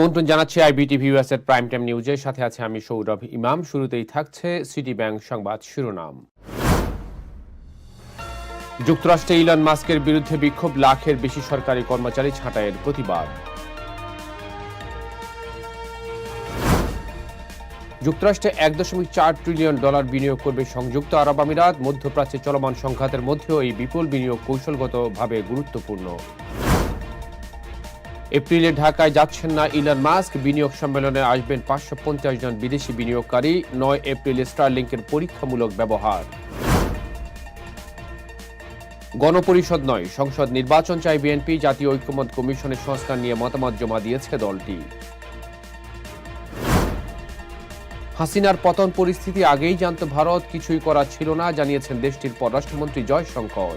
আমন্ত্রণ জানাচ্ছি IBTV US এর প্রাইম টাইম নিউজের সাথে আছে আমি সৌরভ ইমাম। শুরুতেই থাকছে সিটি ব্যাংক সংবাদ শিরোনাম। যুক্তরাষ্ট্রে ইলন মাস্কের বিরুদ্ধে বিক্ষোভ, লাখের বেশি সরকারি কর্মচারী ছাঁটাইয়ের প্রতিবাদ। যুক্তরাষ্ট্রে এক দশমিক চার ট্রিলিয়ন ডলার বিনিয়োগ করবে সংযুক্ত আরব আমিরাত। মধ্যপ্রাচ্যে চলমান সংঘাতের মধ্যেও এই বিপুল বিনিয়োগ কৌশলগতভাবে গুরুত্বপূর্ণ। এপ্রিলে ঢাকায় যাচ্ছেন না ইলন মাস্ক। বিনিয়োগ সম্মেলনে আসবেন পাঁচশো পঞ্চাশ জন বিদেশি বিনিয়োগকারী। নয় এপ্রিলে স্টারলিংকের পরীক্ষামূলক ব্যবহার। গণপরিষদ নয়, সংসদ নির্বাচন চাই বিএনপি। জাতীয় ঐক্যমত কমিশনের সংস্কার নিয়ে মতামত জমা দিয়েছে দলটি। হাসিনার পতন পরিস্থিতি আগেই জানত ভারত, কিছুই করা ছিল না, জানিয়েছেন দেশটির পররাষ্ট্রমন্ত্রী Jaishankar.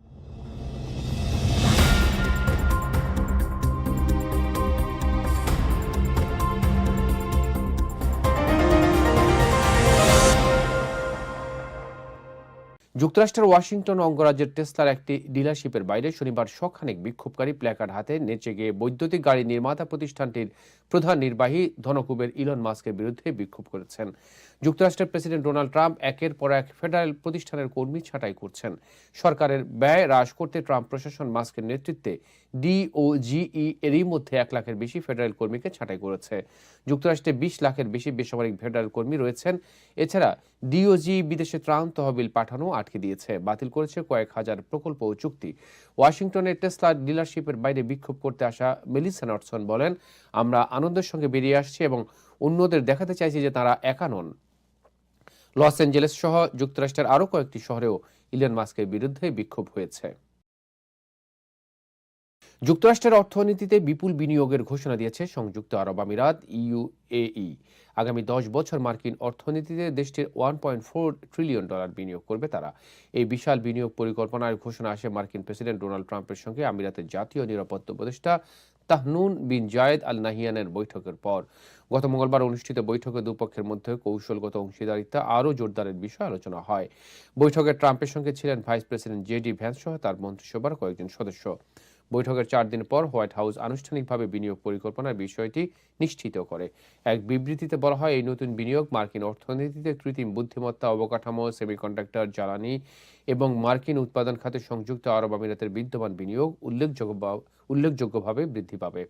যুক্তরাষ্ট্রের ওয়াশিংটন অঙ্গরাজ্যের টেসলার একটি ডিলারশিপের বাইরে শনিবার শখানেক বিক্ষোভকারী প্ল্যাকার্ড হাতে নেচে গিয়ে বৈদ্যুতিক গাড়ি নির্মাতা প্রতিষ্ঠানটির প্রধান নির্বাহী ধনকুবের ইলন মাস্কের বিরুদ্ধে বিক্ষোভ করেছেন। যুক্তরাষ্ট্রের প্রেসিডেন্ট ডোনাল্ড ট্রাম্প একের পর এক ফেডারেল প্রতিষ্ঠানের কর্মী ছাঁটাই করছেন। সরকারের ব্যয় হ্রাস করতে ট্রাম্প প্রশাসন মাস্কের নেতৃত্বে ডি ও জিই এরই মধ্যে এক লাখের বেশি ফেডারেল কর্মীকে ছাঁটাই করেছে। যুক্তরাষ্ট্রে বিশ লাখের বেশি বেসামরিক ফেডারেল কর্মী রয়েছেন। এছাড়া ডিওজি বিদেশে ত্রাণ তহবিল পাঠানো আটকে দিয়েছে, বাতিল করেছে কয়েক হাজার প্রকল্প ও চুক্তি। ওয়াশিংটনের টেসলা ডিলারশিপের বাইরে বিক্ষোভ করতে আসা মেলিসা নটসন বলেন, আমরা আনন্দের সঙ্গে বেরিয়ে আসছি এবং অন্যদের দেখাতে চাইছি যে তারা একা নন। লস অ্যাঞ্জেলেস সহ যুক্তরাষ্ট্রের আরও কয়েকটি শহরেও ইলন মাস্কের বিরুদ্ধে বিক্ষোভ হয়েছে। যুক্তরাষ্ট্রের অর্থনীতিতে বিপুল বিনিয়োগের ঘোষণা দিয়েছে সংযুক্ত আরব আমিরাত ইউএই আগামী দশ বছর মার্কিন অর্থনীতিতে দেশটির one point four trillion dollar বিনিয়োগ করবে তারা। এই বিশাল বিনিয়োগ পরিকল্পনার ঘোষণা আসে মার্কিন প্রেসিডেন্ট ডোনাল্ড ট্রাম্পের সঙ্গে আমিরাতের জাতীয় নিরাপত্তা উপদেষ্টা তাহনুন বিন জায়েদ আল নাহিয়ানের বৈঠকের পর। গত মঙ্গলবার অনুষ্ঠিত বৈঠকে দুপক্ষের মধ্যে কৌশলগত অংশীদারিত্ব আরও জোরদারের বিষয়ে আলোচনা হয়। বৈঠকে ট্রাম্পের সঙ্গে ছিলেন ভাইস প্রেসিডেন্ট জেডি ভ্যান্স সহ তার মন্ত্রিসভার কয়েকজন সদস্য। বৈঠকের চার দিন পর হোয়াইট হাউস আনুষ্ঠানিকভাবে বিনিয়োগ পরিকল্পনার বিষয়টি নিশ্চিত করে। এক বিবৃতিতে বলা হয়, এই নতুন বিনিয়োগ মার্কিন অর্থনীতিতে কৃত্রিম বুদ্ধিমত্তা, অবকাঠামো, সেমিকন্ডাক্টর, জ্বালানি এবং মার্কিন উৎপাদন খাতে সংযুক্ত আরব আমিরাতের বিদ্যমান বিনিয়োগ উল্লেখযোগ্য উল্লেখযোগ্যভাবে বৃদ্ধি পাবে।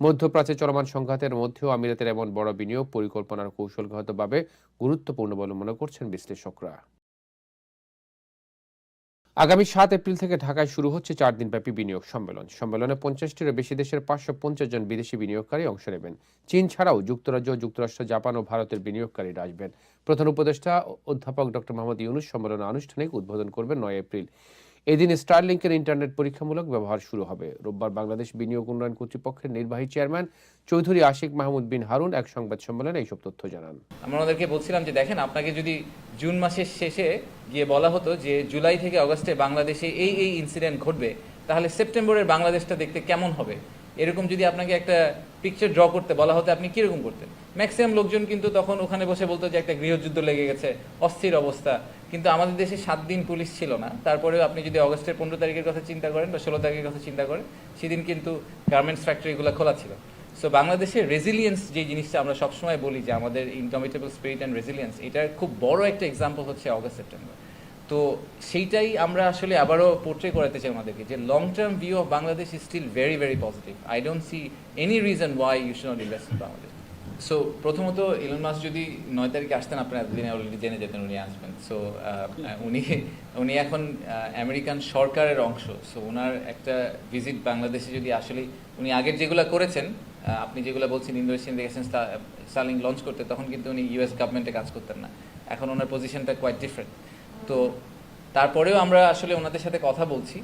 মধ্যপ্রাচ্যে চলমান সংঘাতের মধ্যেও আমিরাতের এমন বড় বিনিয়োগ পরিকল্পনার কৌশলগতভাবে গুরুত্বপূর্ণ বলে মনে করছেন বিশ্লেষকরা। আগামী সাত এপ্রিল থেকে ঢাকায় শুরু হচ্ছে চার দিনব্যাপী বিনিয়োগ সম্মেলন। সম্মেলনে পঞ্চাশটিরও বেশি দেশের পাঁচশো পঞ্চাশ জন বিদেশি বিনিয়োগকারী অংশ নেবেন। চীন ছাড়াও যুক্তরাজ্য, যুক্তরাষ্ট্র, জাপান ও ভারতের বিনিয়োগকারীরা আসবেন। প্রধান উপদেষ্টা অধ্যাপক ডক্টর মোহাম্মদ ইউনুস সম্মেলনে আনুষ্ঠানিক উদ্বোধন করবেন নয় এপ্রিল। এদিন স্টারলিংকের ইন্টারনেট পরীক্ষামূলক ব্যবহার শুরু হবে। রোববার বাংলাদেশ বিনিয়োগ উন্নয়ন কর্তৃপক্ষের নির্বাহী চেয়ারম্যান চৌধুরী আশিক মাহমুদ বিন হারুন এক সংবাদ সম্মেলনে এইসব তথ্য জানান। আমরা ওনাদেরকে বলছিলাম যে, দেখেন, আপনাকে যদি জুন মাসের শেষে গিয়ে বলা হতো যে, জুলাই থেকে অগস্টে বাংলাদেশে এই এই ইনসিডেন্ট ঘটবে, তাহলে সেপ্টেম্বরের বাংলাদেশটা দেখতে কেমন হবে? এরকম যদি আপনাকে একটা পিকচার ড্র করতে বলা হতো, আপনি কীরকম করতেন? ম্যাক্সিমাম লোকজন কিন্তু তখন ওখানে বসে বলতো যে একটা গৃহযুদ্ধ লেগে গেছে, অস্থির অবস্থা। কিন্তু আমাদের দেশে সাত দিন পুলিশ ছিল না। তারপরেও আপনি যদি অগস্টের পনেরো তারিখের কথা চিন্তা করেন বা ষোলো তারিখের কথা চিন্তা করেন, সেদিন কিন্তু গার্মেন্টস ফ্যাক্টরিগুলো খোলা ছিল। সো বাংলাদেশে রেজিলিয়েন্স যে জিনিসটা আমরা সবসময় বলি যে আমাদের ইনকমিটেবল স্পিরিট অ্যান্ড রেজিলিয়েন্স এটার খুব বড় একটা এক্সাম্পল হচ্ছে অগস্ট, সেপ্টেম্বর। তো সেইটাই আমরা আসলে আবারও পোর্ট্রে করাতে চাই আমাদেরকে যে long term view of Bangladesh is still very very positive I don't see any reason why you should not invest in Bangladesh so প্রথমত ইলন মাস যদি নয় তারিখে আসতেন আপনারা এতদিনে অলরেডি জেনে যেতেন উনি আসবেন। সো উনি উনি এখন আমেরিকান সরকারের অংশ। সো ওনার একটা ভিজিট বাংলাদেশে যদি আসলে উনি আগের যেগুলো করেছেন আপনি যেগুলো বলছেন ইন্দোনেশিয়ান দেখেছেন স্টার্লিং লঞ্চ করতে তখন কিন্তু উনি ইউএস গভর্নমেন্টে কাজ করতেন না। এখন ওনার পজিশনটা কোয়াইট ডিফারেন্ট তো তারপরেও আমরা আসলে ওনাদের সাথে কথা বলছি।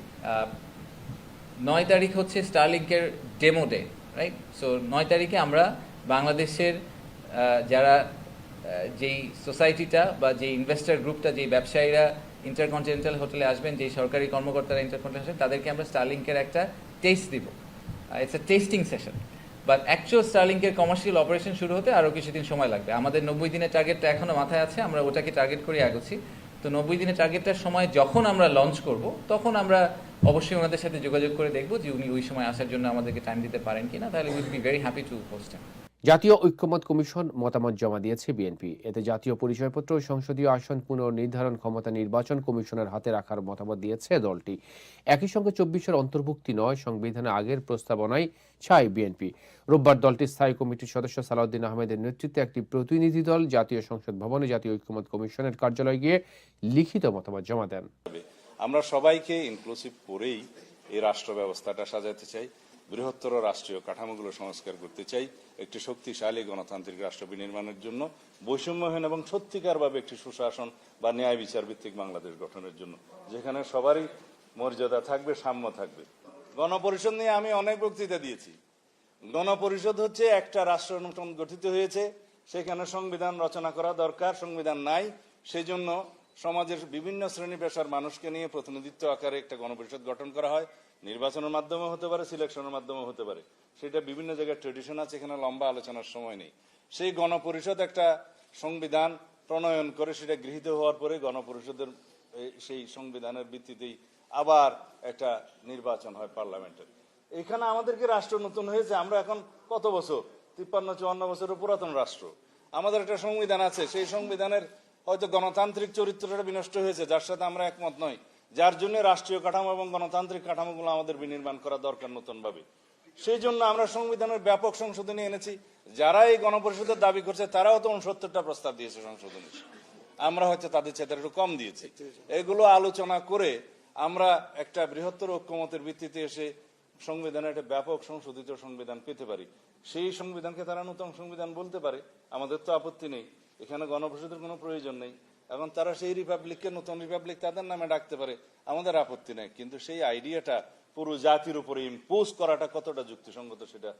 নয় তারিখ হচ্ছে স্টারলিংকের ডেমো ডে রাইট সো নয় তারিখে আমরা বাংলাদেশের যারা যেই সোসাইটিটা বা যেই ইনভেস্টার গ্রুপটা যেই ব্যবসায়ীরা ইন্টারকন্টিনেন্টাল হোটেলে আসবেন, যেই সরকারি কর্মকর্তারা ইন্টারকন্টিনেন্টাল তাদেরকে আমরা স্টারলিংকের একটা টেস্ট দিব। It's a testing session but actual স্টারলিংকের commercial operation শুরু হতে আরও কিছুদিন সময় লাগবে। আমাদের নব্বই দিনের টার্গেটটা এখনও মাথায় আছে, আমরা ওটাকে টার্গেট করে আগুছি তো নব্বই দিনের টার্গেটটার সময় যখন আমরা লঞ্চ করব, তখন আমরা অবশ্যই ওনাদের সাথে যোগাযোগ করে দেখব যে উনি ওই সময় আসার জন্য আমাদেরকে টাইম দিতে পারেন কিনা। তাহলে will be very happy to host জাতীয় ঐক্যমত কমিশন মতামত জমা দিয়েছে বিএনপি। এতে জাতীয় পরিচয়পত্র ও সংসদীয় আসন পুনর্নির্ধারণ ক্ষমতা নির্বাচন কমিশনের হাতে রাখার মতামত দিয়েছে দলটি। একই সঙ্গে চব্বিশের অন্তর্ভুক্তি নয়, সংবিধানের আগের প্রস্তাবনায় চায় বিএনপি। রোববার দলটির স্থায়ী কমিটির সদস্য সালাউদ্দিন আহমেদের নেতৃত্বে একটি প্রতিনিধি দল জাতীয় সংসদ ভবনে জাতীয় ঐক্যমত কমিশনের কার্যালয়ে গিয়ে লিখিত মতামত জমা দেন। আমরা সবাইকে ইনক্লুসিভ করেই এই রাষ্ট্র ব্যবস্থাটা সাজাতে চাই। বৃহত্তর রাষ্ট্রীয় কাঠামোগুলো সংস্কার করতে চাই, একটি শক্তিশালী গণতান্ত্রিক রাষ্ট্র বিনির্মাণের জন্য, বৈষম্যহীন এবং সত্যিকারভাবে একটি সুশাসন বা ন্যায় বিচার ভিত্তিক বাংলাদেশ গঠনের জন্য, যেখানে সবারই মর্যাদা থাকবে, সাম্য থাকবে। গণপরিষদ নিয়ে আমি অনেক বক্তৃতা দিয়েছি। গণপরিষদ হচ্ছে একটা রাষ্ট্র গঠিত হয়েছে, সেখানে সংবিধান রচনা করা দরকার, সংবিধান নাই, সেজন্য সমাজের বিভিন্ন শ্রেণি পেশার মানুষকে নিয়ে প্রতিনিধিত্ব আকারে একটা গণপরিষদ গঠন করা হয়। নির্বাচনের মাধ্যমে হতে পারে, সিলেকশনের মাধ্যমে হতে পারে। সেটা বিভিন্ন জায়গায় ট্রেডিশন আছে, এখানে লম্বা আলোচনার সময় নেই। সেই গণপরিষদ একটা সংবিধান প্রণয়ন করে, সেটা গৃহীত হওয়ার পরে গণপরিষদের সেই সংবিধানের ভিত্তিতেই আবার একটা নির্বাচন হয় পার্লামেন্টের। এখানে আমাদেরকে রাষ্ট্র নতুন হয়েছে, আমরা এখন কত বছর? তিপ্পান্ন, চুয়ান্ন বছরের পুরাতন রাষ্ট্র। আমাদের একটা সংবিধান আছে, সেই সংবিধানের হয়তো গণতান্ত্রিক চরিত্রটা বিনষ্ট হয়েছে, যার সাথে আমরা একমত নই। যার জন্য রাষ্ট্রীয় কাঠামো এবং গণতান্ত্রিক কাঠামোগুলো আমাদের বিনির্মাণ করা দরকার নতুন ভাবে সেই জন্য আমরা সংবিধানের ব্যাপক সংশোধনী এনেছি। যারা এই গণপরিষদের দাবি করছে, তারাও তো উনসত্তরটা প্রস্তাব দিয়েছে সংশোধনী। আমরা হয়তো তাদের চেয়ে একটু কম দিয়েছি। এগুলো আলোচনা করে আমরা একটা বৃহত্তর ঐক্যমতের ভিত্তিতে এসে সংবিধানে একটা ব্যাপক সংশোধিত সংবিধান পেতে পারি। সেই সংবিধানকে তারা নতুন সংবিধান বলতে পারে। আমাদের তো আপত্তি নেই। এখানে গণপরিষদের কোনো প্রয়োজন নেই। এখন তারা সেই রিপাবলিককে, নতুন রিপাবলিক তাদের নামে ডাকতে পারে, আমাদের আপত্তি নেই। কিন্তু সেই আইডিয়াটা পুরো জাতির উপরে ইম্পোজ করাটা কতটা যুক্তিসঙ্গত সেটা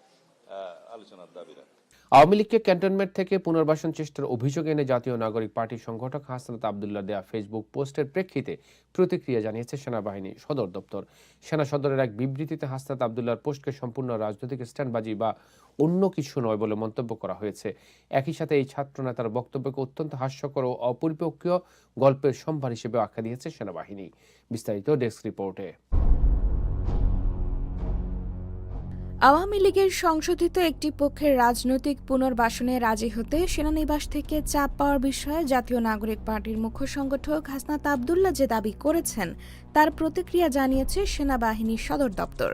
আলোচনার দাবি রাখে। আওয়ামী লীগকে ক্যান্টনমেন্ট থেকে পুনর্বাসন চেষ্টার অভিযোগ এনে জাতীয় নাগরিক পার্টির সংগঠক হাসনাত আবদুল্লাহ দেয়া ফেসবুক পোস্টের প্রেক্ষিতে প্রতিক্রিয়া জানিয়েছে সেনাবাহিনী সদর দপ্তর। সেনা সদরের এক বিবৃতিতে হাসনাত আবদুল্লাহর পোস্টকে সম্পূর্ণ রাজনৈতিক স্ট্যান্ডবাজি বা অন্য কিছু নয় বলে মন্তব্য করা হয়েছে। একই সাথে এই ছাত্র নেতার বক্তব্যকে অত্যন্ত হাস্যকর ও অপরিপক্ষীয় গল্পের সম্ভার হিসেবে আখ্যা দিয়েছে সেনাবাহিনী। বিস্তারিত ডেস্ক রিপোর্টে। আওয়ামী লীগের সংশোধিত একটি পক্ষের রাজনৈতিক পুনর্বাসনে রাজি হতে সেনানিবাস থেকে চাপ পাওয়ার বিষয়ে জাতীয় নাগরিক পার্টির মুখ্য সংগঠক হাসনাত আবদুল্লা যে দাবি করেছেন, তার প্রতিক্রিয়া জানিয়েছে সেনাবাহিনীর সদর দপ্তর।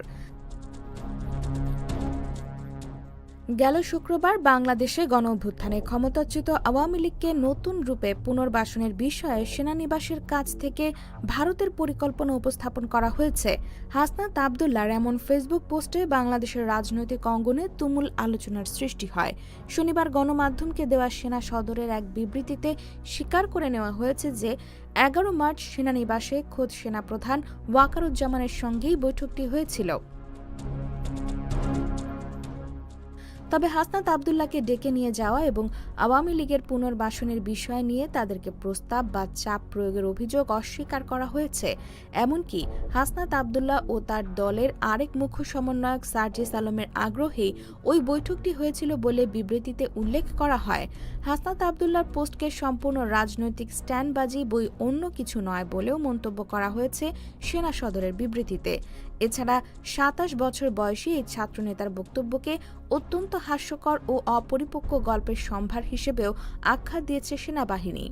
গেল শুক্রবার বাংলাদেশে গণ অভ্যুত্থানে ক্ষমতাচ্যুত আওয়ামী লীগকে নতুন রূপে পুনর্বাসনের বিষয়ে সেনানিবাসের কাছ থেকে ভারতের পরিকল্পনা উপস্থাপন করা হয়েছে। হাসনাত আবদুল্লার এমন ফেসবুক পোস্টে বাংলাদেশের রাজনৈতিক অঙ্গনে তুমুল আলোচনার সৃষ্টি হয়। শনিবার গণমাধ্যমকে দেওয়া সেনা সদরের এক বিবৃতিতে স্বীকার করে নেওয়া হয়েছে যে, এগারো মার্চ সেনানিবাসে খোদ সেনাপ্রধান ওয়াকারুজ্জামানের সঙ্গেই বৈঠকটি হয়েছিল। তবে হাসনাত আবদুল্লাহকে ডেকে নিয়ে যাওয়া এবং আওয়ামী লীগের পুনর্বাসনের বিষয় নিয়ে তাদেরকে প্রস্তাব বা চাপ প্রয়োগের অভিযোগ অস্বীকার করা হয়েছে। এমনকি হাসনাত আবদুল্লাহ ও তার দলের আরেক মুখ্য সমন্বয়ক সার্জিস আলমের আগ্রহেই ওই বৈঠকটি হয়েছিল বলে বিবৃতিতে উল্লেখ করা হয়। হাসনাত আবদুল্লার পোস্টকে সম্পূর্ণ রাজনৈতিক স্ট্যান্ডবাজি, বই অন্য কিছু নয় বলেও মন্তব্য করা হয়েছে সেনা সদরের বিবৃতিতে। এছাড়া সাতাশ বছর বয়সী এই ছাত্রনেতার বক্তব্যকে অত্যন্ত হাস্যকর ও অপরিপক্ক গল্পের সম্ভার হিসেবেও আখ্যা দিয়েছে সেনাবাহিনী।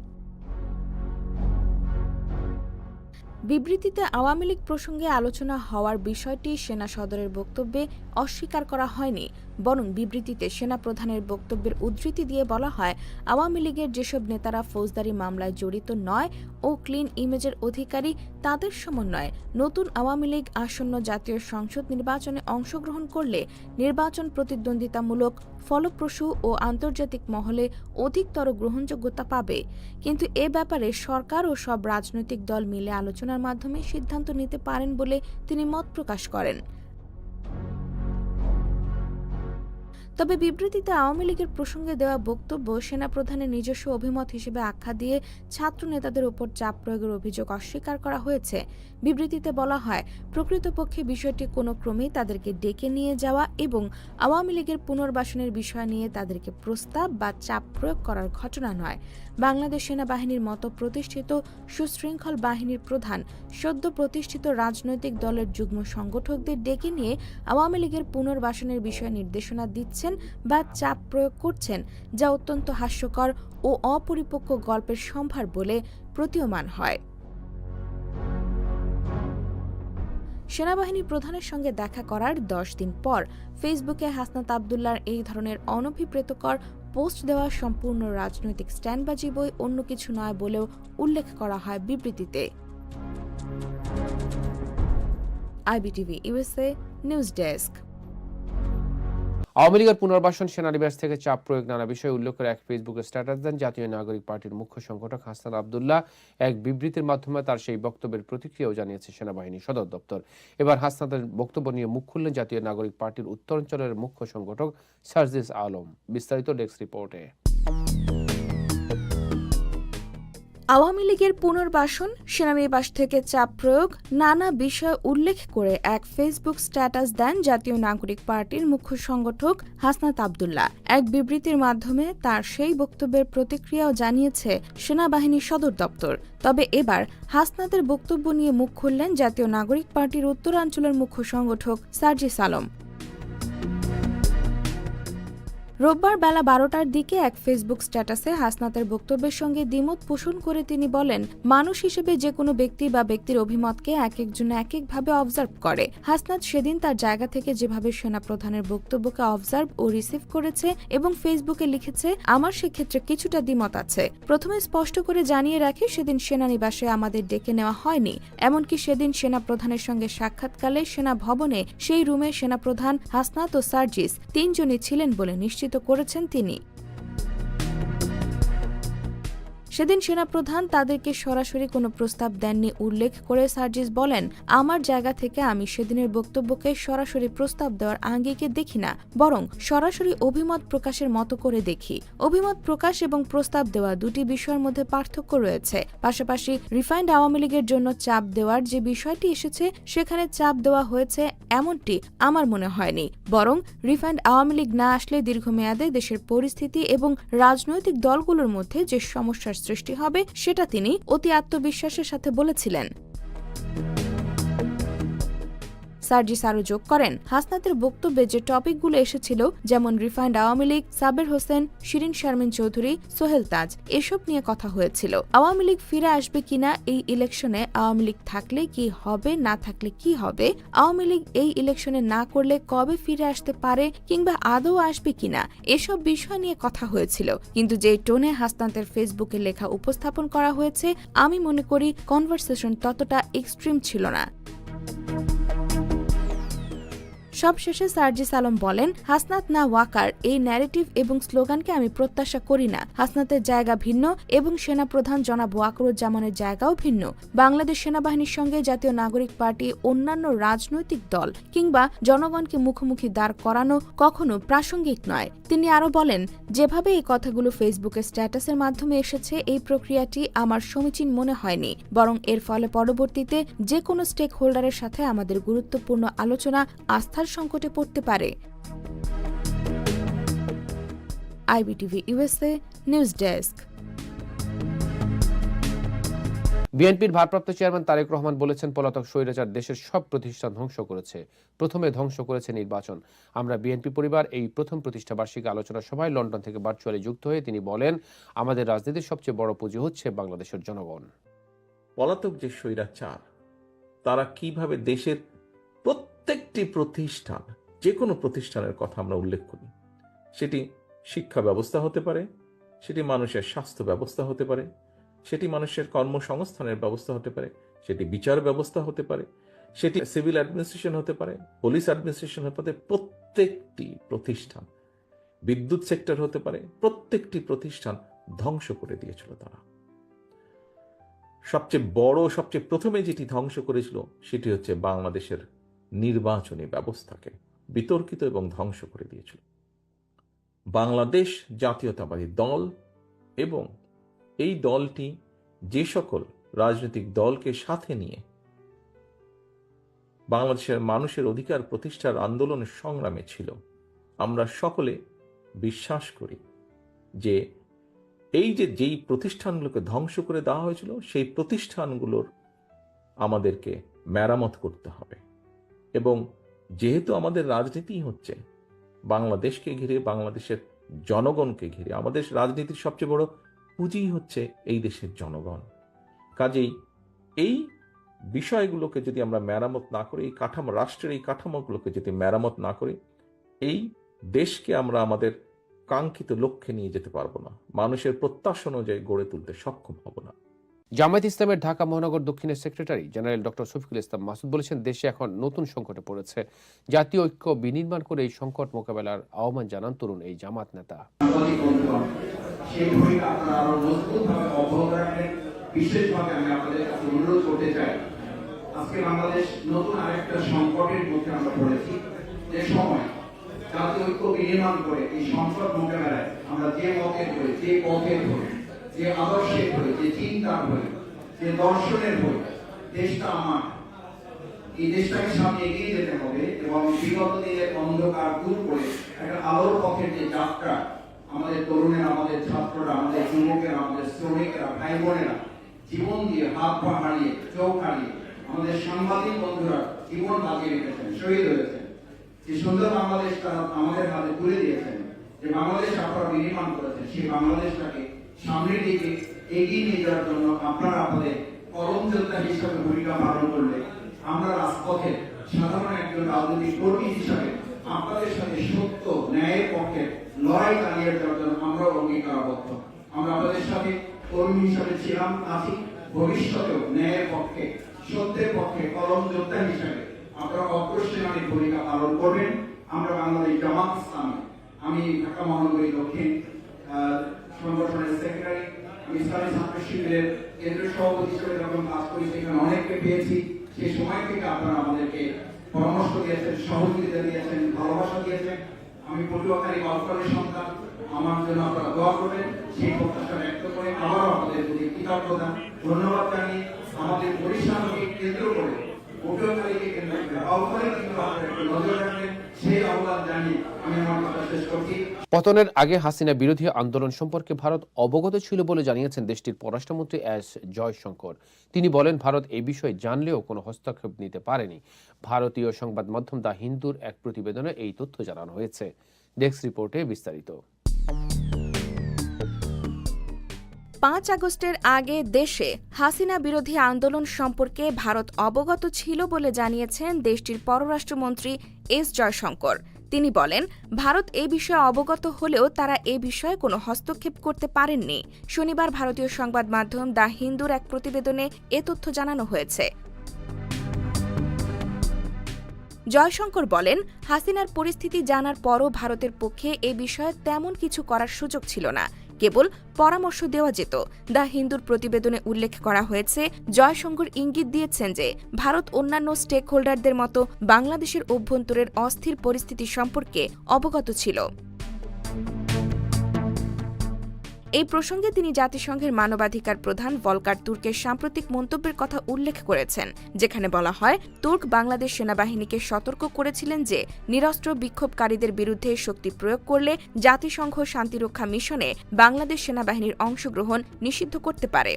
বিবৃতিতে আওয়ামী লীগ প্রসঙ্গে আলোচনা হওয়ার বিষয়টি সেনা সদরের বক্তব্যে অস্বীকার করা হয়নি, বরং বিবৃতিতে সেনা প্রধানের বক্তব্যের উদ্ধৃতি দিয়ে বলা হয়, আওয়ামী লীগের যেসব নেতারা ফৌজদারি মামলায় জড়িত নয় ও ক্লিন ইমেজের অধিকারী, তাদের সমন্বয়ে নতুন আওয়ামী লীগ আসন্ন জাতীয় সংসদ নির্বাচনে অংশগ্রহণ করলে নির্বাচন প্রতিদ্বন্দ্বিতামূলক ফলপ্রসূ ও আন্তর্জাতিক মহলে অধিকতর গ্রহণযোগ্যতা পাবে। কিন্তু এ ব্যাপারে সরকার ও সব রাজনৈতিক দল মিলে আলোচনার মাধ্যমে সিদ্ধান্ত নিতে পারেন বলে তিনি মত প্রকাশ করেন। তবে বিবৃতিতে আওয়ামী লীগের প্রসঙ্গে দেওয়া বক্তব্য, সেনাপ্রধানের নিজস্ব অভিমত হিসেবে আখ্যা দিয়ে ছাত্র নেতাদের উপর চাপ প্রয়োগের অভিযোগ অস্বীকার করা হয়েছে। বিবৃতিতে বলা হয়, প্রকৃতপক্ষে বিষয়টি কোনো ক্রমেই তাদেরকে ডেকে নিয়ে যাওয়া এবং আওয়ামী লীগের পুনর্বাসনের বিষয় নিয়ে তাদেরকে প্রস্তাব বা চাপ প্রয়োগ করার ঘটনা নয়। বাংলাদেশ সেনাবাহিনীর মতো প্রতিষ্ঠিত সুশৃঙ্খল বাহিনীর প্রধান, সদ্য প্রতিষ্ঠিত রাজনৈতিক দলের যুগ্ম সংগঠকদের ডেকে নিয়ে আওয়ামী লীগের পুনর্বাসনের বিষয়ে নির্দেশনা দিচ্ছেন বা চাপ প্রয়োগ করছেন যা অত্যন্ত হাস্যকর ও অপরিপক্ক গল্পের সম্ভার বলে প্রতীয়মান হয়। সেনাবাহিনী প্রধানের সঙ্গে দেখা করার দশ দিন পর ফেসবুকে হাসনাত আবদুল্লার এই ধরনের অনভিপ্রেতকর পোস্ট দেওয়া সম্পূর্ণ রাজনৈতিক স্ট্যান্ডবাজি বই অন্য কিছু নয় বলেও উল্লেখ করা হয় বিবৃতিতে। IBTV USA news desk. Awami লীগের পুনর্বাসন সেনানিবাস থেকে চাপ প্রয়োগ নানা বিষয়ে উল্লেখ করে এক ফেসবুকে স্ট্যাটাস দেন জাতীয় নাগরিক পার্টির মুখ্য সংগঠক হাসান আবদুল্লাহ। এক বিবৃতির মাধ্যমে তার সেই বক্তব্যের প্রতিক্রিয়াও জানিয়েছে সেনাবাহিনী সদর দপ্তর। এবার হাসনাদের বক্তব্য নিয়ে মুখ খুললেন জাতীয় নাগরিক পার্টির উত্তরাঞ্চলের মুখ্য সংগঠক সার্জিস আলম। বিস্তারিত ডেস্ক রিপোর্টে। আওয়ামী লীগের পুনর্বাসন, সেনানিবাস থেকে চাপ প্রয়োগ, নানা বিষয় উল্লেখ করে এক ফেসবুক স্ট্যাটাস দেন জাতীয় নাগরিক পার্টির মুখ্য সংগঠক হাসনাত আবদুল্লাহ। এক বিবৃতির মাধ্যমে তার সেই বক্তব্যের প্রতিক্রিয়াও জানিয়েছে সেনাবাহিনী সদর দপ্তর। তবে এবার হাসনাতের বক্তব্য নিয়ে মুখ খুললেন জাতীয় নাগরিক পার্টির উত্তরাঞ্চলের মুখ্য সংগঠক সার্জিস আলম। রোববার বেলা বারোটার দিকে এক ফেসবুক স্ট্যাটাসে হাসনাতের বক্তব্যের সঙ্গে দ্বিমত পোষণ করে তিনি বলেন, মানুষ হিসেবে যে কোনো ব্যক্তি বা ব্যক্তির অভিমতকে এক একজন এক একভাবে অবজার্ভ করে। হাসনাত সেদিন তার জায়গা থেকে যেভাবে সেনাপ্রধানের বক্তব্যকে অবজার্ভ ও রিসিভ করেছে এবং ফেসবুকে লিখেছে, আমার সেক্ষেত্রে কিছুটা দ্বিমত আছে। প্রথমে স্পষ্ট করে জানিয়ে রাখি, সেদিন সেনানিবাসে আমাদের ডেকে নেওয়া হয়নি। এমনকি সেদিন সেনা প্রধানের সঙ্গে সাক্ষাৎকালে সেনা ভবনে সেই রুমে সেনাপ্রধান হাসনাত ও সার্জিস তিনজনই ছিলেন বলে নিশ্চিত করেছেন তিনি। সেদিন সেনাপ্রধান তাদেরকে সরাসরি কোনো প্রস্তাব দেননি, উল্লেখ করে সার্জিস বলেন, আমার জায়গা থেকে আমি সেদিনের বক্তব্যকে সরাসরি প্রস্তাব দেওয়ার আঙ্গিকে দেখি না, বরং সরাসরি অভিমত প্রকাশের মতো করে দেখি। অভিমত প্রকাশ এবং প্রস্তাব দেওয়া দুটি বিষয়ের মধ্যে পার্থক্য রয়েছে। পাশাপাশি রিফাইন্ড আওয়ামী লীগের জন্য চাপ দেওয়ার যে বিষয়টি এসেছে, সেখানে চাপ দেওয়া হয়েছে এমনটি আমার মনে হয়নি। বরং রিফাইন্ড আওয়ামী লীগ না আসলে দীর্ঘমেয়াদে দেশের পরিস্থিতি এবং রাজনৈতিক দলগুলোর মধ্যে যে সমস্যার সৃষ্টি হবে সেটা তিনি অতি আত্মবিশ্বাসের সাথে বলেছিলেন। সার্জিস আরও যোগ করেন। হাসনাতের বক্তব্যে যে টপিকগুলো এসেছিল, যেমন রিফাইন্ড আওয়ামী লীগ, সাবের হোসেন, শিরিন শারমিন চৌধুরী, সোহেল তাজ, এসব নিয়ে কথা হয়েছিল। আওয়ামী লীগ ফিরে আসবে কিনা এই ইলেকশনে আওয়ামী লীগ থাকলে কি হবে, না থাকলে কি হবে, আওয়ামী লীগ এই ইলেকশনে না করলে কবে ফিরে আসতে পারে কিংবা আদৌ আসবে কিনা, এসব বিষয় নিয়ে কথা হয়েছিল। কিন্তু যে টোনে হাসনাতের ফেসবুকে লেখা উপস্থাপন করা হয়েছে, আমি মনে করি কনভারসেশন ততটা এক্সট্রিম ছিল না। সবশেষে সার্জিস আলম বলেন, হাসনাত না ওয়াকার এই ন্যারেটিভ এবং স্লোগানকে আমি প্রত্যাশা করি না। হাসনাতের জায়গা ভিন্ন এবং সেনাপ্রধান জনাব ওয়াকরুজ্জামানের জায়গাও ভিন্ন। বাংলাদেশ সেনাবাহিনীর সঙ্গে জাতীয় নাগরিক পার্টি, অন্যান্য রাজনৈতিক দল কিংবা জনগণকে মুখোমুখি দাঁড় করানো কখনো প্রাসঙ্গিক নয়। তিনি আরও বলেন, যেভাবে এই কথাগুলো ফেসবুকে স্ট্যাটাসের মাধ্যমে এসেছে, এই প্রক্রিয়াটি আমার সমীচীন মনে হয়নি। বরং এর ফলে পরবর্তীতে যে কোনো স্টেক হোল্ডারের সাথে আমাদের গুরুত্বপূর্ণ আলোচনা, আস্থার সংকটে পড়তে পারে। IBTV USA news desk. বিএনপির ভারপ্রাপ্ত চেয়ারম্যান তারেক রহমান বলেছেন পলাতক স্বৈরাচার দেশের সব প্রতিষ্ঠান ধ্বংস করেছে। প্রথমে ধ্বংস করেছে নির্বাচন। আমরা বিএনপি পরিবার এই প্রথম প্রতিষ্ঠা বার্ষিকী আলোচনা সভায় লন্ডন থেকে ভার্চুয়ালি যুক্ত হয়ে তিনি বলেন আমাদের রাজনীতির সবচেয়ে বড় পুঁজি হচ্ছে বাংলাদেশের জনগণ। পলাতক যে স্বৈরাচার তারা কীভাবে দেশের প্রত্যেকটি প্রতিষ্ঠান যে কোনো প্রতিষ্ঠানের কথা আমরা উল্লেখ করি। সেটি শিক্ষা ব্যবস্থা হতে পারে, সেটি মানুষের স্বাস্থ্য ব্যবস্থা হতে পারে, সেটি মানুষের কর্মসংস্থানের ব্যবস্থা হতে পারে, সেটি বিচার ব্যবস্থা হতে পারে, সেটি সিভিল অ্যাডমিনিস্ট্রেশন হতে পারে, পুলিশ অ্যাডমিনিস্ট্রেশন হতে পারে, প্রত্যেকটি প্রতিষ্ঠান, বিদ্যুৎ সেক্টর হতে পারে, প্রত্যেকটি প্রতিষ্ঠান ধ্বংস করে দিয়েছিল তারা। সবচেয়ে বড়, সবচেয়ে প্রথমে যেটি ধ্বংস করেছিল, সেটি হচ্ছে বাংলাদেশের নির্বাচনী ব্যবস্থাকে বিতর্কিত এবং ধ্বংস করে দিয়েছিল। বাংলাদেশ জাতীয়তাবাদী দল এবং এই দলটি যে সকল রাজনৈতিক দলকে সাথে নিয়ে বাংলাদেশের মানুষের অধিকার প্রতিষ্ঠার আন্দোলনের সংগ্রামে ছিল, আমরা সকলে বিশ্বাস করি যে এই যে যেই প্রতিষ্ঠানগুলোকে ধ্বংস করে দেওয়া হয়েছিল, সেই প্রতিষ্ঠানগুলোর আমাদেরকে মেরামত করতে হবে। এবং যেহেতু আমাদের রাজনীতি হচ্ছে, বাংলাদেশকে ঘিরে, বাংলাদেশের জনগণকে ঘিরে, আমাদের রাজনীতির সবচেয়ে বড় পুঁজি হচ্ছে এই দেশের জনগণ। কাজেই এই বিষয়গুলোকে যদি আমরা মেরামত না করি, এই কাঠামো, রাষ্ট্রের এই কাঠামোগুলোকে যদি মেরামত না করি, এই দেশকে আমরা আমাদের কাঙ্ক্ষিত লক্ষ্যে নিয়ে যেতে পারব না। মানুষের প্রত্যাশা অনুযায়ী গড়ে তুলতে সক্ষম হব না। জামায়াত ইসলামের ঢাকা মহানগর দক্ষিণের secretary general doctor Shafiqul Islam Masud বলেছেন, দেশে এখন নতুন সংকটে পড়েছে। জাতীয় ঐক্য বিনির্মাণ করে এই সংকট মোকাবেলার আহ্বান জানান তরুণ এই জামাত নেতা। আজকে বাংলাদেশ নতুন আরেকটা সংকটের মধ্যে আমরা পড়েছি। যে সময় জাতীয় ঐক্য বিনির্মাণ করে এই সংকট মোকাবেলায় আমরা যে মতের হই যে পথের হই যে আদর্শের হই যে চিন্তার হই যে দর্শনের হই দেশটা আমার। এই দেশটাকে সামনে এগিয়ে যেতে হবে এবং বিগত দিনের অন্ধকার দূর করে একটা আলোর পথের যে যাত্রা আমাদের তরুণেরা, আমাদের ছাত্ররা, আমাদের যুবকেরা, আমাদের শ্রমিকেরা ভাই বোনেরা জীবন দিয়ে হাত পা হারিয়ে, চোখ হারিয়ে আমাদের সাংবাদিক বন্ধুরা জীবন বাজিয়ে রেখেছেন, শহীদ হয়েছেন। যে সুন্দর বাংলাদেশ তারা আমাদের হাতে তুলে দিয়েছেন, যে বাংলাদেশ আপনারা বিনির্মাণ করেছেন, সেই বাংলাদেশটাকে সামনের দিকে এগিয়ে নিয়ে যাওয়ার জন্য আপনারা আপনাদের কলম যোদ্ধা হিসাবে ভূমিকা পালন করলে আমরা রাজপথে সাধারণ একজন রাজনৈতিক কর্মী হিসাবে আপনাদের সাথে সত্য ন্যায়ের পক্ষে লড়াই চালিয়ে যাওয়ার জন্য আমরা অঙ্গীকারবদ্ধ। আমরা আপনাদের সাথে কর্মী হিসাবে ছিলাম, আছি। ভবিষ্যতেও ন্যায়ের পক্ষে, সত্যের পক্ষে কলম যোদ্ধা হিসাবে আপনারা অগ্রসেনানী ভূমিকা পালন করবেন। আমরা বাংলাদেশ জামাত ইসলামী, আমি ঢাকা মহানগরী দক্ষিণ সংগঠনের সেক্রেটারি ইসলামী ছাত্র শিবিরের কেন্দ্রীয় সভাপতি হিসেবে যখন কাজ করি, সেখানে অনেককে পেয়েছি। সেই সময় থেকে আপনারা আমাদেরকে পরামর্শ দিয়েছেন, সহযোগিতা দিয়েছেন, ভালোবাসা দিয়েছেন। আমি পটুয়াখালী গল্পের সন্তান। আমার জন্য আপনারা দোয়া করবেন। সেই প্রত্যাশা ব্যক্ত করে আবারও আপনাদের প্রতি কৃতজ্ঞতা। ধন্যবাদ জানিয়ে আমাদের বরিশালকে কেন্দ্র পতনের আগে হাসিনা বিরোধী আন্দোলন সম্পর্কে ভারত অবগত ছিল বলে জানিয়েছেন দেশটির পররাষ্ট্রমন্ত্রী এস জয়শঙ্কর। তিনি বলেন, ভারত এই বিষয়ে জানলেও কোনো হস্তক্ষেপ নিতে পারেনি। ভারতীয় সংবাদ মাধ্যম দ্য হিন্দুর এক প্রতিবেদনে এই তথ্য জানানো হয়েছে। ডেস্ক রিপোর্টে বিস্তারিত। পাঁচ আগস্টের আগে দেশে হাসিনা বিরোধী আন্দোলন সম্পর্কে ভারত অবগত ছিল বলে জানিয়েছেন দেশটির পররাষ্ট্রমন্ত্রী এস জয়শঙ্কর। তিনি বলেন, ভারত এ বিষয়ে অবগত হলেও তারা এ বিষয়ে কোনো হস্তক্ষেপ করতে পারেননি। শনিবার ভারতীয় সংবাদ মাধ্যম দ্য হিন্দুর এক প্রতিবেদনে এ তথ্য জানানো হয়েছে। জয়শঙ্কর বলেন, হাসিনার পরিস্থিতি জানার পরও ভারতের পক্ষে এ বিষয়ে তেমন কিছু করার সুযোগ ছিল না। কেবল পরামর্শ দেওয়া যেত। দ্য হিন্দুর প্রতিবেদনে উল্লেখ করা হয়েছে, জয়শঙ্কর ইঙ্গিত দিয়েছেন যে, ভারত অন্যান্য স্টেক হোল্ডারদের মতো বাংলাদেশের অভ্যন্তরের অস্থির পরিস্থিতি সম্পর্কে অবগত ছিল। এই প্রসঙ্গে তিনি জাতিসংঘের মানবাধিকার প্রধান ভলকার তুর্কের সাম্প্রতিক মন্তব্যের কথা উল্লেখ করেছেন, যেখানে বলা হয়, তুর্ক বাংলাদেশ সেনাবাহিনীকে সতর্ক করেছিলেন যে, নিরস্ত্র বিক্ষোভকারীদের বিরুদ্ধে শক্তি প্রয়োগ করলে জাতিসংঘ শান্তিরক্ষা মিশনে বাংলাদেশ সেনাবাহিনীর অংশগ্রহণ নিষিদ্ধ করতে পারে।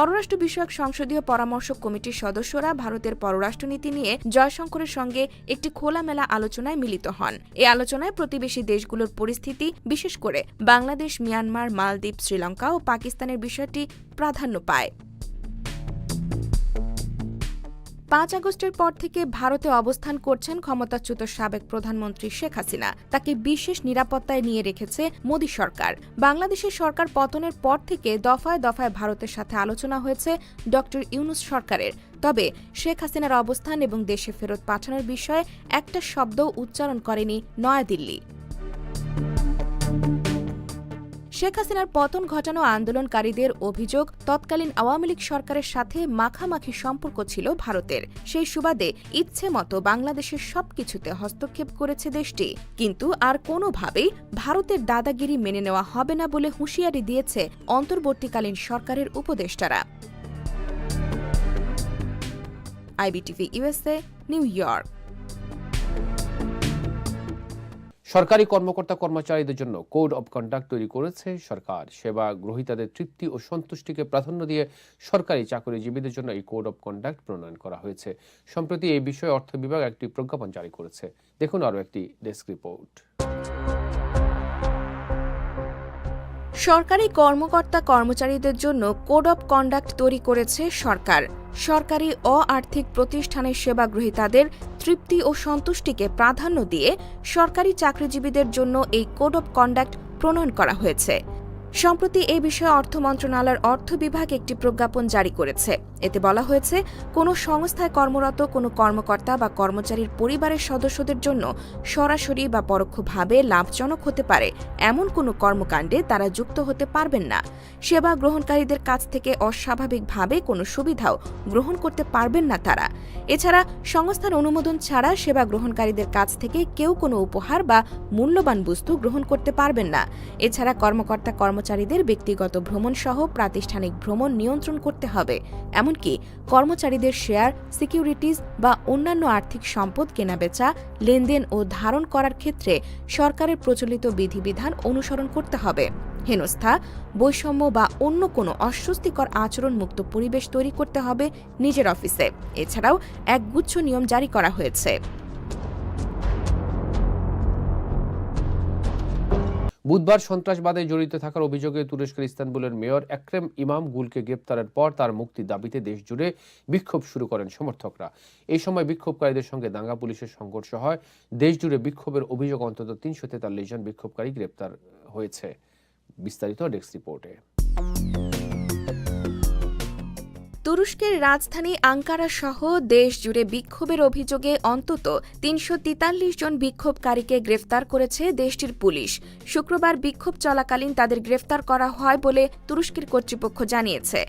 পররাষ্ট্র বিষয়ক সংসদীয় পরামর্শ কমিটির সদস্যরা ভারতের পররাষ্ট্রনীতি নিয়ে জয়শঙ্করের সঙ্গে একটি খোলামেলা আলোচনায় মিলিত হন। এই আলোচনায় প্রতিবেশী দেশগুলোর পরিস্থিতি, বিশেষ করে বাংলাদেশ, মিয়ানমার, মালদ্বীপ, শ্রীলঙ্কা ও পাকিস্তানের বিষয়টি প্রাধান্য পায়। পাঁচ আগস্টের পর থেকে ভারতে অবস্থান করছেন ক্ষমতাচ্যুত সাবেক প্রধানমন্ত্রী শেখ হাসিনা। তাকে বিশেষ নিরাপত্তায় নিয়ে রেখেছে মোদী সরকার। বাংলাদেশের সরকার পতনের পর থেকে দফায় দফায় ভারতের সাথে আলোচনা হয়েছে ড ইউনুস সরকারের। তবে শেখ হাসিনার অবস্থান এবং দেশে ফেরত পাঠানোর বিষয়ে একটা শব্দও উচ্চারণ করেনি নয়াদিল্লি। শেখ হাসিনার পতন ঘটানো আন্দোলনকারীদের অভিযোগ, তৎকালীন আওয়ামী লীগ সরকারের সাথে মাখামাখি সম্পর্ক ছিল ভারতের। সেই সুবাদে ইচ্ছে মতো বাংলাদেশের সবকিছুতে হস্তক্ষেপ করেছে দেশটি। কিন্তু আর কোনোভাবেই ভারতের দাদাগিরি মেনে নেওয়া হবে না বলে হুঁশিয়ারি দিয়েছে অন্তর্বর্তীকালীন সরকারের উপদেষ্টারা। IBTV USA New York. সরকারি কর্মকর্তা কর্মচারীদের জন্য কোড অব কন্ডাক্ট তৈরি করেছে সরকার। সেবা গ্রহীতাদের তৃপ্তি ও সন্তুষ্টিকে প্রাধান্য দিয়ে সরকারি চাকরিজীবীদের জন্য এই কোড অব কন্ডাক্ট প্রণয়ন করা হয়েছে। সম্প্রতি এই বিষয়ে অর্থ বিভাগ একটি প্রজ্ঞাপন জারি করেছে। দেখুন আরও একটি ডেস্ক রিপোর্ট। সরকারি কর্মকর্তা কর্মচারীদের জন্য কোড অব কন্ডাক্ট তৈরি করেছে সরকার। সরকারি অ আর্থিক প্রতিষ্ঠানের সেবা গ্রহীতাদের তৃপ্তি ও সন্তুষ্টিকে প্রাধান্য দিয়ে সরকারি চাকরিজীবীদের জন্য এই কোড অব কন্ডাক্ট প্রণয়ন করা হয়েছে। সম্প্রতি এ বিষয়ে অর্থ মন্ত্রণালয়ের অর্থ বিভাগ একটি প্রজ্ঞাপন জারি করেছে। এতে বলা হয়েছে, কোনো সংস্থায় কর্মরত, কোনো কর্মকর্তা বা কর্মচারীর পরিবারের সদস্যদের জন্য সরাসরি বা পরোক্ষভাবে লাভজনক হতে পারে। এমন কোনো কর্মকাণ্ডে তারা যুক্ত হতে পারবেন না। সেবা গ্রহণকারীদের কাছ থেকে অস্বাভাবিকভাবে কোনো সুবিধাও গ্রহণ করতে পারবেন না তারা। এছাড়া, সংস্থার অনুমোদন ছাড়া সেবা গ্রহণকারীদের কাছ থেকে কেউ কোনো উপহার বা মূল্যবান বস্তু গ্রহণ করতে পারবেন না। এছাড়া কর্মকর্তা কর্মচারীদের ব্যক্তিগত ভ্রমণ সহ প্রাতিষ্ঠানিক ভ্রমণ নিয়ন্ত্রণ করতে হবে। এমনকি কর্মচারীদের শেয়ার, সিকিউরিটিজ বা অন্যান্য আর্থিক সম্পদ কেনাবেচা, লেনদেন ও ধারণ করার ক্ষেত্রে সরকারের প্রচলিত বিধিবিধান অনুসরণ করতে হবে। হেনস্থা, বৈষম্য বা অন্য কোনো অস্বস্তিকর আচরণ মুক্ত পরিবেশ তৈরি করতে হবে নিজের অফিসে। এছাড়াও এক গুচ্ছ নিয়ম জারি করা হয়েছে। বুধবার সন্ত্রাসবাদে জড়িত থাকার অভিযোগে তুরস্কের ইস্তানবুলের মেয়র একরেম ইমাম গুলকে গ্রেপ্তারের পর তার মুক্তি দাবিতে দেশজুড়ে বিক্ষোভ শুরু করেন সমর্থকরা। এই সময় বিক্ষোভকারীদের সঙ্গে দাঙ্গা পুলিশের সংঘর্ষ হয়। দেশজুড়ে বিক্ষোভের অভিযোগ অন্তত তিনশো তেতাল্লিশ জন বিক্ষোভকারী গ্রেপ্তার হয়েছে। বিস্তারিত ডেস্ক রিপোর্টে। তুরস্কের রাজধানী আঙ্কারা সহ দেশ জুড়ে বিক্ষোভের অভিযোগে অন্তত তিনশো তেতাল্লিশ জন বিক্ষোভকারীকে গ্রেফতার করেছে দেশটির পুলিশ। শুক্রবার বিক্ষোভ চলাকালীন তাদের গ্রেফতার করা হয় বলে তুরস্কের কর্তৃপক্ষ জানিয়েছে।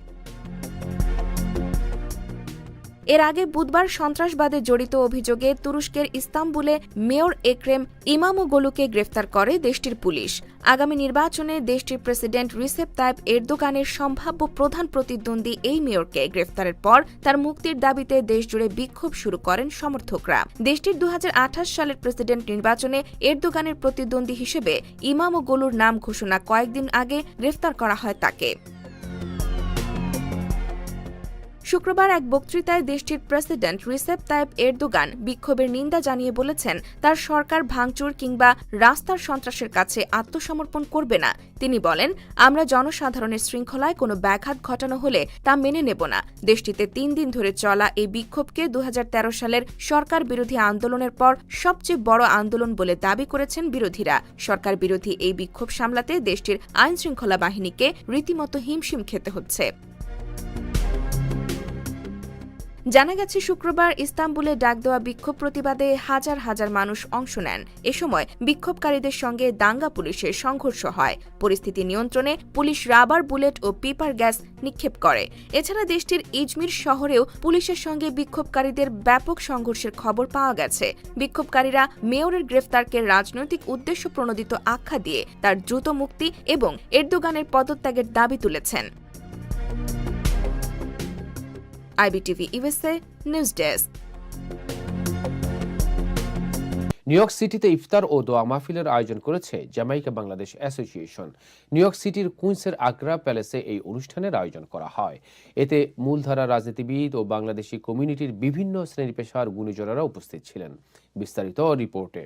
এর আগে বুধবার সন্ত্রাসবাদে জড়িত অভিযোগে তুরস্কের ইস্তাম্বুলে মেয়র একরেম ইমামোগলুকে গ্রেফতার করে দেশটির পুলিশ। আগামী নির্বাচনে দেশটির প্রেসিডেন্ট রিসেপ তাইপ এরদোগানের সম্ভাব্য প্রধান প্রতিদ্বন্দ্বী এই মেয়রকে গ্রেফতারের পর তার মুক্তির দাবিতে দেশজুড়ে বিক্ষোভ শুরু করেন সমর্থকরা। দেশটির দু হাজার আঠাশ সালের প্রেসিডেন্ট নির্বাচনে এরদোগানের প্রতিদ্বন্দ্বী হিসেবে ইমামোগলুর নাম ঘোষণা কয়েকদিন আগে গ্রেফতার করা হয় তাকে। শুক্রবার এক বক্তৃতায় দেশটির প্রেসিডেন্ট রিসেপ তাইপ এরদোগান বিক্ষোভের নিন্দা জানিয়ে বলেছেন, তার সরকার ভাঙচুর কিংবা রাস্তার সন্ত্রাসের কাছে আত্মসমর্পণ করবে না। তিনি বলেন, আমরা জনসাধারণের শৃঙ্খলায় কোনো ব্যাঘাত ঘটানো হলে তা মেনে নেব না। দেশটিতে তিন দিন ধরে চলা এই বিক্ষোভকে দু হাজার তেরো সালের সরকার বিরোধী আন্দোলনের পর সবচেয়ে বড় আন্দোলন বলে দাবি করেছেন বিরোধীরা। সরকার বিরোধী এই বিক্ষোভ সামলাতে দেশটির আইন শৃঙ্খলা বাহিনীকে রীতিমতো হিমশিম খেতে হচ্ছে। জানা গেছে, শুক্রবার ইস্তাম্বুলে ডাক দেওয়া বিক্ষোভ প্রতিবাদে হাজার হাজার মানুষ অংশ নেন। এ সময় বিক্ষোভকারীদের সঙ্গে দাঙ্গা পুলিশের সংঘর্ষ হয়। পরিস্থিতি নিয়ন্ত্রণে পুলিশ রাবার বুলেট ও পিপার গ্যাস নিক্ষেপ করে। এছাড়া দেশটির ইজমির শহরেও পুলিশের সঙ্গে বিক্ষোভকারীদের ব্যাপক সংঘর্ষের খবর পাওয়া গেছে। বিক্ষোভকারীরা মেয়রের গ্রেফতারকে রাজনৈতিক উদ্দেশ্য প্রণোদিত আখ্যা দিয়ে তার দ্রুত মুক্তি এবং এরদোগানের পদত্যাগের দাবি তুলেছেন। IBTV USA news desk. New York সিটিতে ইফতার ও দোয়া মাহফিলের আয়োজন করেছে Jamaica Bangladesh association. New York সিটির কুইন্সের আগ্রা প্যালেসে এই অনুষ্ঠানের আয়োজন করা হয়। এতে মূলধারা রাজনীতিবিদ ও বাংলাদেশি কমিউনিটির বিভিন্ন শ্রেণি পেশার গুণীজনেরা উপস্থিত ছিলেন। বিস্তারিত রিপোর্টে।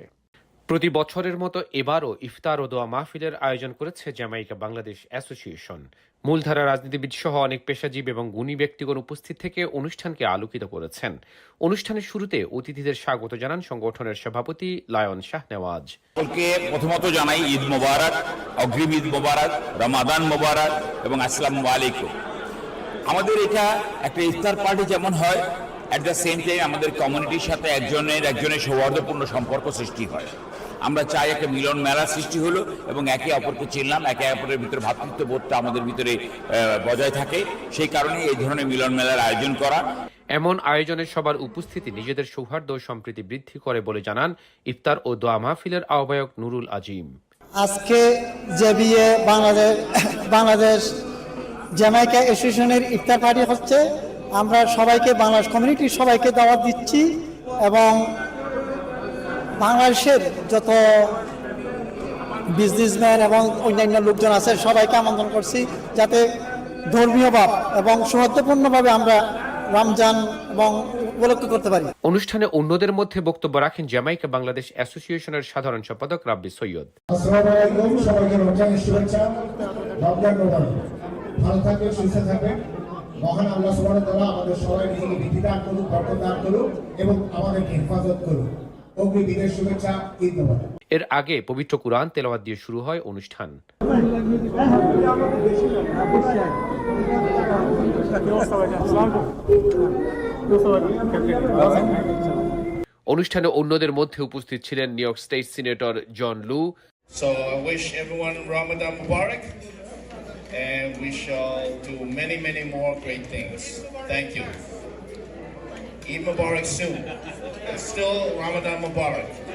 প্রতি বছরের মতো এবারও ইফতার ও দোয়া মাহফিলের আয়োজন করেছে জামাইকা বাংলাদেশ অ্যাসোসিয়েশন। মূলধারা রাজনীতিবিদ সহ অনেক পেশাজীব এবং গুণী ব্যক্তিগণ উপস্থিত থেকে অনুষ্ঠানকে আলোকিত করেছেন। অনুষ্ঠানের শুরুতে অতিথিদের স্বাগত জানান সংগঠনের সভাপতি লায়ন শাহ নেওয়াজ প্রথমত জানাই ঈদ মোবারক, অগ্রিম ঈদ মোবারক, রমাদান মোবারক এবং আসসালামু আলাইকুম। আমাদের এটা একটা ইফতার পার্টি যেমন হয় অ্যাট দ্য সেম টাইম আমাদের কমিউনিটির সাথে একজনের একজনের সৌহার্দ্যপূর্ণ সম্পর্ক সৃষ্টি হয়। আমরা চাই একটা মিলন মেলা সৃষ্টি হলো এবং একে অপরকে চিনলাম একে অপরের ভিতরে ভ্রাতৃত্ব বোধটা আমাদের ভিতরে বজায় থাকে। সেই কারণে এই ধরনের মিলন মেলার আয়োজন করা। এমন আয়োজনে সবার উপস্থিতি নিজেদের সৌহার্দ্য ও সম্প্রীতি বৃদ্ধি করে বলে জানান ইফতার ও দোয়া মাহফিলের আহ্বায়ক নুরুল আজিম। আজকে যে বিয়ে বাংলাদেশ বাংলাদেশ জ্যামাইকা অ্যাসোসিয়েশনের ইফতার পার্টি হচ্ছে। আমরা সবাইকে বাংলাদেশ কমিউনিটির সবাইকে দাওয়াত দিচ্ছি এবং বাংলাদেশের যত বিজনেসম্যান এবং অন্যান্য লোকজন আছে সবাইকে আমন্ত্রণ করছি যাতে ধর্মীয় ভাব এবং সৌহার্দ্যপূর্ণভাবে আমরা রমজান এবং উপলক্ষ করতে পারি। অনুষ্ঠানে অন্যদের মধ্যে বক্তব্য রাখেন জ্যামাইকা বাংলাদেশ অ্যাসোসিয়েশনের সাধারণ সম্পাদক রাব্বি সৈয়দ। আসসালামু আলাইকুম সবাইকে রমজানের শুভেচ্ছা। রমজান মোবারক। ভালো থাকবেন সুস্থ থাকবেন মহান আল্লাহ সুবহানাহু ওয়া তাআলা আমাদের সবাই নিজেকে বৃদ্ধি দান করুন বরকত দান করুন এবং আমাদেরকে হেফাজত করুন অগ্নি শুভেচ্ছা ঈদ এর আগে পবিত্র কুরআন তেলাওয়াত দিয়ে শুরু হয় অনুষ্ঠান অনুষ্ঠানে অন্যদের মধ্যে উপস্থিত ছিলেন New York state senator John Liu So I wish everyone Ramadan Mubarak and we shall do many, many more great things. Thank you. Eid Mubarak soon.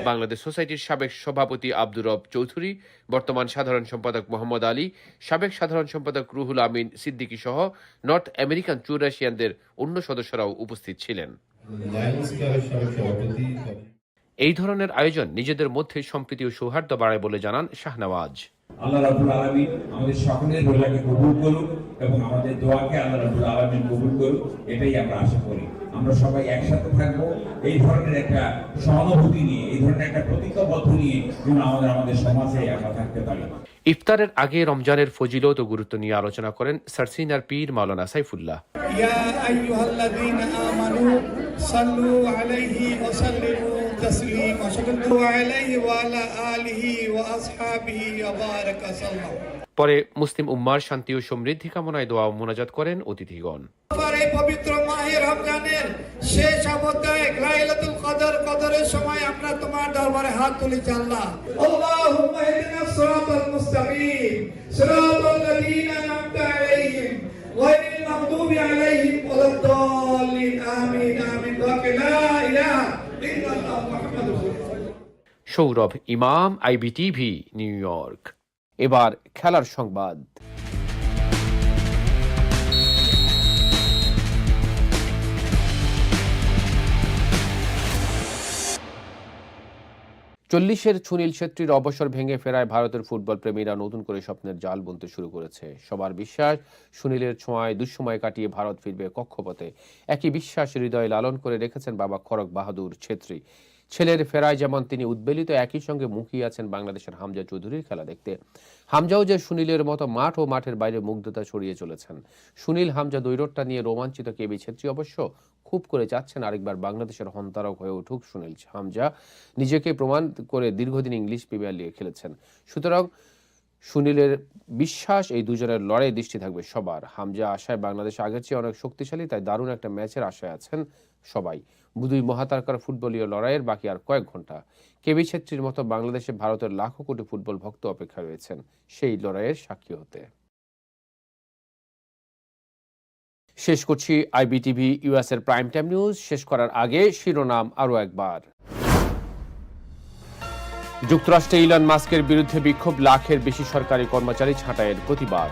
Bangladesh সোসাইটির সাবেক সভাপতি আব্দুর রব চৌধুরী বর্তমান সাধারণ সম্পাদক মোহাম্মদ আলী সাবেক সাধারণ সম্পাদক রুহুল আমিন সিদ্দিকী সহ নর্থ আমেরিকান চুরাশিয়ানদের অন্য সদস্যরাও উপস্থিত ছিলেন। এই ধরনের আয়োজন নিজেদের মধ্যে সম্প্রীতি ও সৌহার্দ্য বাড়ায় বলে জানান শাহনওয়াজ। আল্লাহ রাবুল আলমী আমাদের সকলের রোজাকে কবুল করুক এবং আমাদের দোয়াকে আল্লাহ রাবুল আলমী কবুল করুক এটাই আমরা আশা করি। আমরা সবাই একসাথে থাকব এই ধরনের একটা সহানুভূতি নিয়ে এই ধরনের একটা প্রতিজ্ঞাবদ্ধ নিয়ে যেন আমাদের আমাদের সমাজে আমরা থাকতে পারি। ইফতারের আগে রমজানের ফজিলত ও গুরুত্ব নিয়ে আলোচনা করেন সারসিনার পীর মাওলানা সাইফুল্লাহ। ইয়া আইয়ুহাল্লাযীনা আমানু সাল্লু আলাইহি ওয়া সাল্লিমু তাসলিমা সাল্লু আলাইহি ওয়া আলা আলিহি ওয়া আসহাবিহি ওয়া বারাকা সাল্লাম পরে মুসলিম উম্মার শান্তি ও সমৃদ্ধি কামনায় দোয়া ও মোনাজাত করেন অতিথিগণ। এই পবিত্র মাহে রমজানের শেষ অবধ্যায় লাইলাতুল কদর কদরের সময় আমরা তোমার দরবারে হাত তুলেছি আল্লাহ আল্লাহুম্মা সিরাতাল মুস্তাকিম সিরাতাল লাযীনা আন'আমতা আলাইহিম গায়রিল মাগদুবি আলাইহিম ওয়ালাদ-দাল্লিন, আমিন আমিন ওয়া লা ইলাহা ইল্লাল্লাহ সৌরভ ইমাম, আইবিটিভি, নিউ ইয়র্ক। এবার খেলার সংবাদ। চল্লিশের সুনীল ছেত্রীর অবসর ভেঙে ফেরায় ভারতের ফুটবল প্রেমীরা নতুন করে স্বপ্নের জাল বুনতে শুরু করেছে। সবার বিশ্বাস, সুনীলের ছোঁয়ায় দুঃসময় কাটিয়ে ভারত ফিরবে কক্ষপথে। একই বিশ্বাস হৃদয়ে লালন করে রেখেছেন বাবা খড়গ বাহাদুর ছেত্রী। ছেলের ফেরায় যেমন তিনি উদ্বেলিত, একই সঙ্গে মুখিয়ে আছেন বাংলাদেশের হামজা চৌধুরীর খেলা দেখতে। হামজাও যে সুনীলের মতো মাঠ ও মাঠের বাইরে মুগ্ধতা ছড়িয়ে চলেছেন। সুনীল, হামজা দৈরটটা নিয়ে রোমাঞ্চিত কেবি ছেত্রী অবশ্য খুব করে চাচ্ছেন আরেকবার বাংলাদেশের হন্তারক হয়ে উঠুক সুনীল। হামজা নিজেকে প্রমাণ করে দীর্ঘদিন ইংলিশ প্রিমিয়ার লিগে খেলেছেন। সুতরাং সুনীলের বিশ্বাস, এই দুজনের লড়াই দৃষ্টি থাকবে সবার। হামজা আশায় বাংলাদেশ আগের চেয়ে অনেক শক্তিশালী, তাই দারুণ একটা ম্যাচের আশায় আছেন সবাই। দুই মহাতারকার ফুটবলীয় লড়াইয়ের বাকি আর কয়েক ঘণ্টা কেবি ছেত্রীর মতো বাংলাদেশে ভারতের লাখো কোটি ফুটবল ভক্ত অপেক্ষা রয়েছেন সেই লড়াইয়ের সাক্ষী হতে। শেষ করছি আইবিটিভি ইউএস এর প্রাইম টাইম নিউজ। শেষ করার আগে শিরোনাম আরও একবার। যুক্তরাষ্ট্রে ইলন মাস্কের বিরুদ্ধে বিক্ষোভ, লাখের বেশি সরকারি কর্মচারী ছাঁটাইয়ের প্রতিবাদ।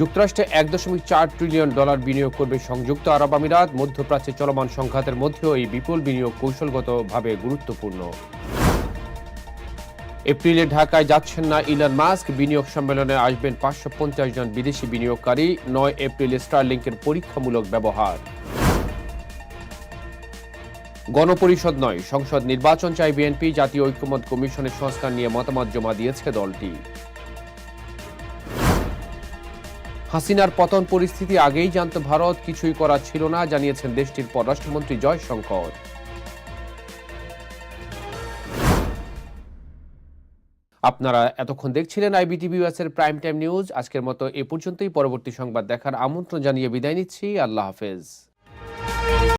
যুক্তরাষ্ট্রে এক দশমিক চার ট্রিলিয়ন ডলার বিনিয়োগ করবে সংযুক্ত আরব আমিরাত। মধ্যপ্রাচ্যে চলমান সংঘাতের মধ্যেও এই বিপুল বিনিয়োগ কৌশলগতভাবে গুরুত্বপূর্ণ। এপ্রিলে ঢাকায় যাচ্ছেন না ইলন মাস্ক। বিনিয়োগ সম্মেলনে আসবেন পাঁচশো পঞ্চাশ জন বিদেশি বিনিয়োগকারী। নয় এপ্রিলে স্টারলিংকের পরীক্ষামূলক ব্যবহার। গণপরিষদ নয়, সংসদ নির্বাচন চাই বিএনপি। জাতীয় ঐক্যমত কমিশনের সংস্কার নিয়ে মতামত জমা দিয়েছে দলটি। হাসিনার পতন পরিস্থিতি আগেই জানত ভারত কিছুই করা ছিল না, জানিয়েছেন দেশটির পররাষ্ট্রমন্ত্রী জয়শঙ্কর। আপনারা এতক্ষণ দেখছিলেন আইবিটিভি এর প্রাইম টাইম নিউজ। আজকের মতো এ পর্যন্তই। পরবর্তী সংবাদ দেখার আমন্ত্রণ জানিয়ে বিদায় নিচ্ছি। আল্লাহ হাফেজ।